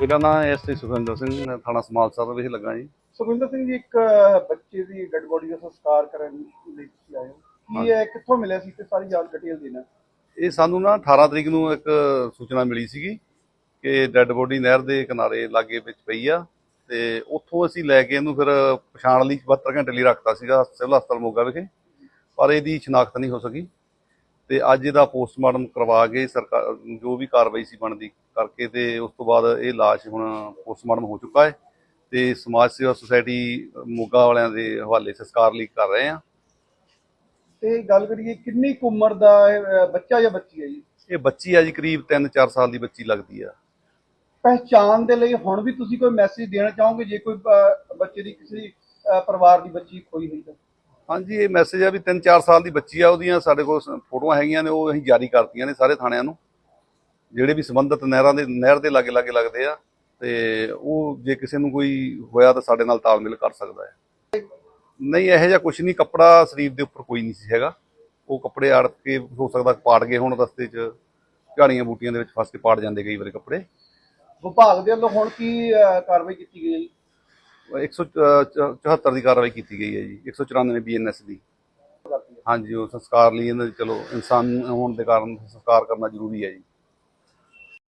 ਮੇਰਾ ਨਾਮ S T Sukhinder Singh ਥਾਣਾ ਸਮਾਲਸਾ ਦੇ ਵਿੱਚ ਲੱਗਾ ਜੀ। ਸੁਖਵਿੰਦਰ ਸਿੰਘ ਜੀ ਇੱਕ ਬੱਚੇ ਦੀ ਡੈੱਡ ਬੋਡੀ ਦਾ ਸੰਸਕਾਰ ਕਰਨ ਲਈ ਤੁਸੀਂ ਆਏ ਹੋ। ਕੀ ਇਹ ਕਿੱਥੋਂ ਮਿਲਿਆ ਸੀ ਤੇ ਸਾਰੀ ਜਾਣ ਡਿਟੇਲ ਦੇਣਾ? ਇਹ ਸਾਨੂੰ ਨਾ 18 ਤਰੀਕ ਨੂੰ ਇੱਕ ਸੂਚਨਾ ਮਿਲੀ ਸੀਗੀ ਕਿ ਡੈੱਡ ਬੋਡੀ ਨਹਿਰ ਦੇ ਕਿਨਾਰੇ ਲਾਗੇ ਵਿੱਚ ਪਈ ਆ ਤੇ ਉੱਥੋਂ ਅਸੀਂ ਲੈ ਕੇ ਇਹਨੂੰ ਫਿਰ ਪਛਾਣ ਲਈ 72 ਘੰਟੇ ਲਈ ਰੱਖਤਾ ਸੀਗਾ ਸਿਵਲ ਹਸਪਤਾਲ ਮੋਗਾ ਵਿਖੇ ਪਰ ਇਹਦੀ ਸ਼ਨਾਖਤ ਨਹੀਂ ਹੋ ਸਕੀ ਤੇ ਅੱਜ ਇਹਦਾ ਪੋਸਟਮਾਰਟਮ ਕਰਵਾ ਕੇ ਸਰਕਾਰ ਜੋ ਵੀ ਕਾਰਵਾਈ ਸੀ ਬਣਦੀ ਕਰਕੇ ਤੇ ਉਸ ਤੋਂ ਬਾਅਦ ਇਹ ਲਾਸ਼ ਹੁਣ ਪੋਸਟਮਾਰਟਮ ਹੋ ਚੁੱਕਾ ਹੈ ਤੇ ਸਮਾਜ ਸੇਵਾ ਸੁਸਾਇਟੀ ਮੋਗਾ ਵਾਲਿਆਂ ਦੇ ਹਵਾਲੇ ਸੰਸਕਾਰ ਲਈ ਕਰ ਰਹੇ ਆ ਤੇ ਗੱਲ ਕਰੀਏ ਕਿੰਨੀ ਕੁ ਉਮਰ ਦਾ ਇਹ, ਬੱਚਾ ਜਾਂ ਬੱਚੀ ਹੈ ਜੀ? ਇਹ ਬੱਚੀ ਆ ਜੀ ਕਰੀਬ 3-4 ਸਾਲ ਦੀ ਬੱਚੀ ਲੱਗਦੀ ਆ। ਪਹਿਚਾਣ ਦੇ ਲਈ ਹੁਣ ਵੀ ਤੁਸੀਂ ਕੋਈ ਮੈਸੇਜ ਦੇਣਾ ਚਾਹੋਗੇ ਜੇ ਕੋਈ ਬੱਚੇ ਦੀ ਕਿਸੇ ਪਰਿਵਾਰ ਦੀ ਬੱਚੀ ਖੋਈ ਹੋਈ ਤਾਂ? ਹਾਂਜੀ ਇਹ ਮੈਸੇਜ ਆ ਵੀ 3-4 ਸਾਲ ਦੀ ਬੱਚੀ ਆ ਉਹਦੀਆਂ ਸਾਡੇ ਕੋਲ ਫੋਟੋਆਂ ਹੈਗੀਆਂ ਨੇ ਉਹ ਅਸੀਂ ਜਾਰੀ ਕਰਤੀਆਂ ਨੇ ਸਾਰੇ ਥਾਣਿਆਂ ਨੂੰ। ਜਿਹੜੇ ਵੀ ਸੰਬੰਧਿਤ ਨਹਿਰਾਂ ਦੇ ਨਹਿਰ ਦੇ ਲਾਗੇ ਲਾਗੇ ਲੱਗਦੇ ਆ ਤੇ ਉਹ ਜੇ ਕਿਸੇ ਨੂੰ ਕੋਈ ਹੋਇਆ ਤਾਂ ਸਾਡੇ ਨਾਲ ਤਾਲਮੇਲ ਕਰ ਸਕਦਾ ਹੈ। ਨਹੀਂ ਇਹੋ ਜਿਹਾ ਕੁਝ ਨਹੀਂ ਕੱਪੜਾ ਸਰੀਰ ਦੇ ਉੱਪਰ ਕੋਈ ਨਹੀਂ ਸੀ ਹੈਗਾ। ਉਹ ਕੱਪੜੇ ਆੜ ਕੇ ਹੋ ਸਕਦਾ ਪਾੜ ਗਏ ਹੁਣ ਰਸਤੇ 'ਚ ਝਾੜੀਆਂ ਬੂਟੀਆਂ ਦੇ ਵਿੱਚ ਫਸ ਕੇ ਪਾੜ ਜਾਂਦੇ ਕਈ ਵਾਰੀ ਕੱਪੜੇ। ਵਿਭਾਗ ਦੇ ਵੱਲੋਂ ਹੁਣ ਕੀ ਕਾਰਵਾਈ ਕੀਤੀ ਗਈ ਹੈ ਜੀ? 174 ਦੀ ਕਾਰਵਾਈ ਕੀਤੀ ਗਈ ਹੈ ਜੀ 194 ਬੀਐਨਐਸ ਦੀ। ਹਾਂਜੀ ਉਹ ਸੰਸਕਾਰ ਲਈ ਇਹਨਾਂ ਦੀ ਚਲੋ ਇਨਸਾਨ ਹੋਣ ਦੇ ਕਾਰਨ ਸੰਸਕਾਰ ਕਰਨਾ ਜ਼ਰੂਰੀ ਹੈ ਜੀ।